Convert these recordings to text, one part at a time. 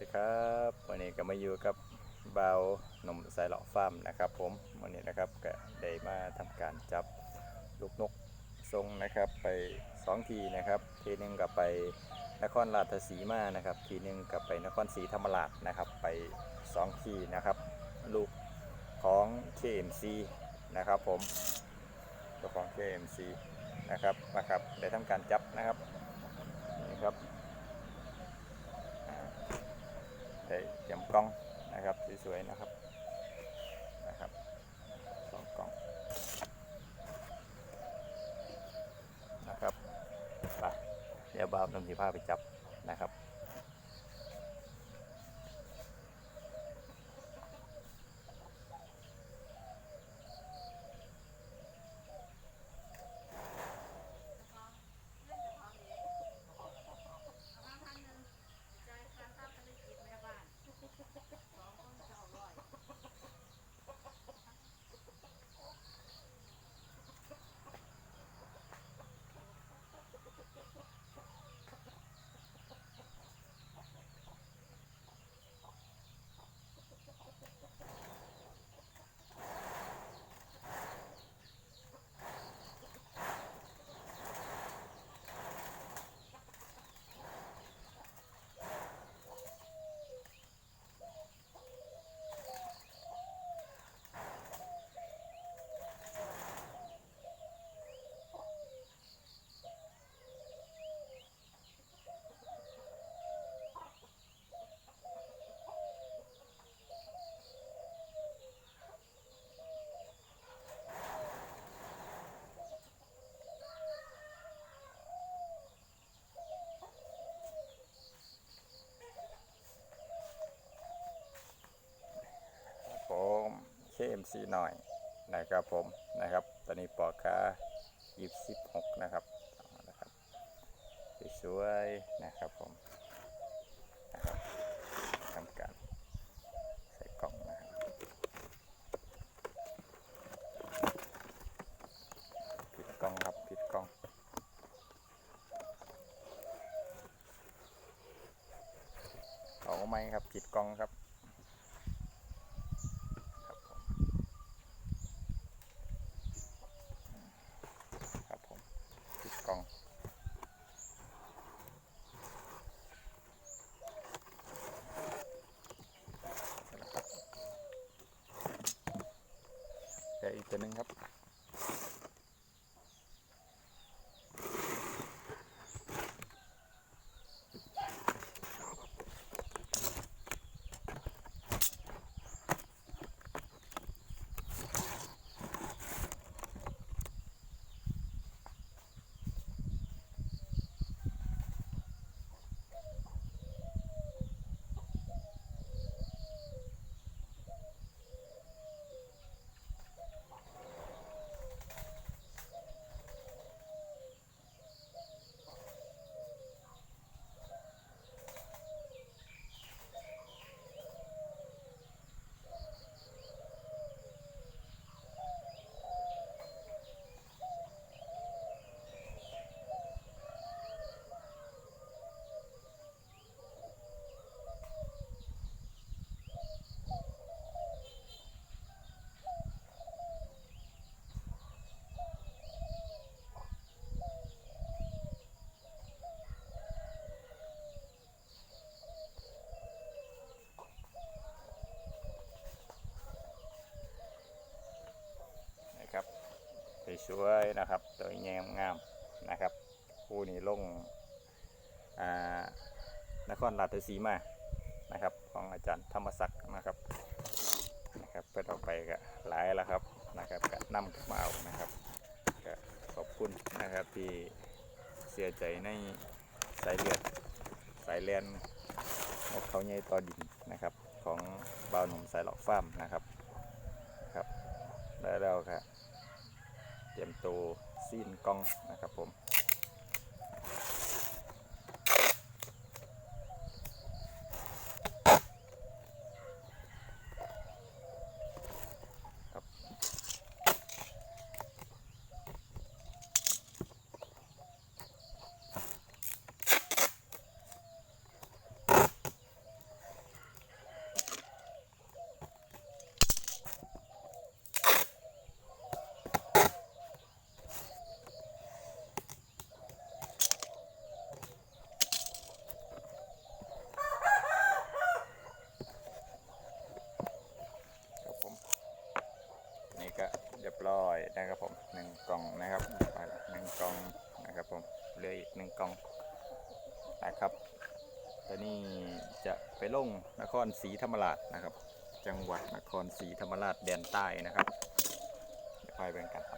ดีครับวันนี้ก็มาอยู่กับเบาหนุ่มสายหล่อฟาร์มนะครับผมวันนี้นะครับก็ได้มาทำการจับลูกนกทรงนะครับไปสองทีนะครับทีหนึงกับไปนครราชสีมานะครับ ทีหนึงกับไปนครศรีธรรมราชนะครับไปสองทีนะครับ ลูกของ KMC นะครับผมลูกของ KMC นะครับนะครับได้ทำการจับนะครับนี่ครับ ได้เตรียมกล้องนะครับสวยๆนะครับนะครับสองกล้องนะครับไปเดี๋ยวบ่าวนำสีผ้าไปจับนะครับ ผม KMC หน่อยนะครับผมนะครับ ตอนนี้ปอกคา26นะครับเอาละครับสวยๆนะครับผมนะครับทำการใส่กล่องนะครับผิดกล่องครับผิดกล่องเอาไหมครับผิดกล่องครับ สวยๆนะครับตัวแงมงามนะครับคู่นี้ลงนครราชสีมานะครับ ของอาจารย์ธรรมศักดิ์นะครับนะครับเพื่อเอาไปก็หลายแล้วครับนะครับก็นำกลับมาเอานะครับก็ขอบคุณนะครับที่เสียใจในสายเลือดสายแลนนกเขาใหญ่ต่อดินนะครับ ของบ่าวหนุ่มสายหลอกฟาร์มนะครับครับได้แล้วครับ เตรียมตัวซีนกล้องนะครับผม ครับ นะครับผมหนึ่งกล่องนะครับไปละหนึ่งกล่องนะครับผมเหลืออีกหนึ่งกล่องนะครับตอนนี้ จะไปลงนครศรีธรรมราชนะครับ จังหวัดนครศรีธรรมราชแดนใต้นะครับเดี๋ยวไปเป็นกันครับ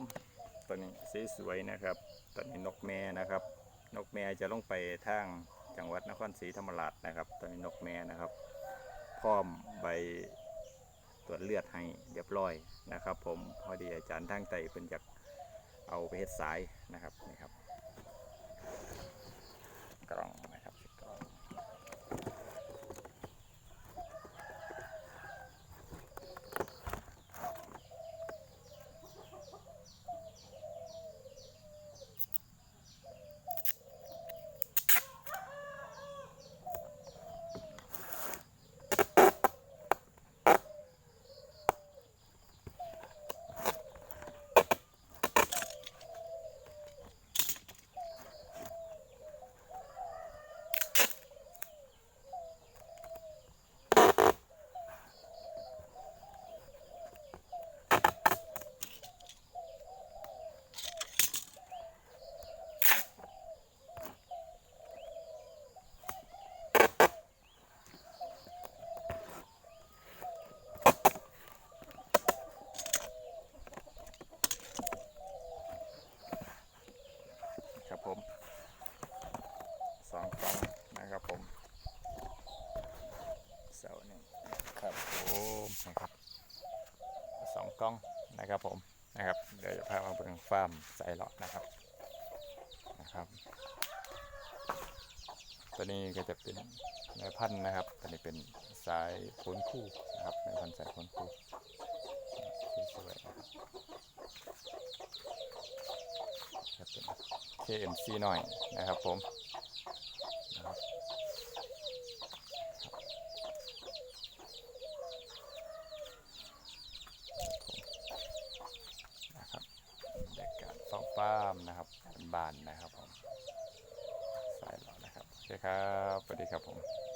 มตัวนี้สีสวยๆนะครับตัวนี้นกแม่นะครับ นกแม่จะลงไปทางจังหวัดนครศรีธรรมราชนะครับตัวนี้นกแม่นะครับ พร้อมใบตรวจเลือดให้เรียบร้อยนะครับ ผมพอดีอาจารย์ทางไตเป็นอยากเอาไปเฮ็ดสายนะครับนี่ครับกล่องนะครับกล่อง ครับผมสองกล่องนะครับผมเสาหนึ่งครับผมนะครับสองกล้องนะครับผมนะครับเดี๋ยวจะพามาเบิ่ง ฟาร์มใส่หลอดนะครับนะครับ ตัวนี้ก็จะเป็นแม่พันธุ์นะครับตัวนี้เป็นสายผลคู่นะครับแม่พันธุ์สายผลคู่สวยนะครับจะเป็น KMC หน่อยนะครับผมนะครับนะครับบรรยากาศฟาร์มฟาร์มนะครับบ้า นนะครับผมสายหล่อนะครับโอเคครับสวัสดีครับผม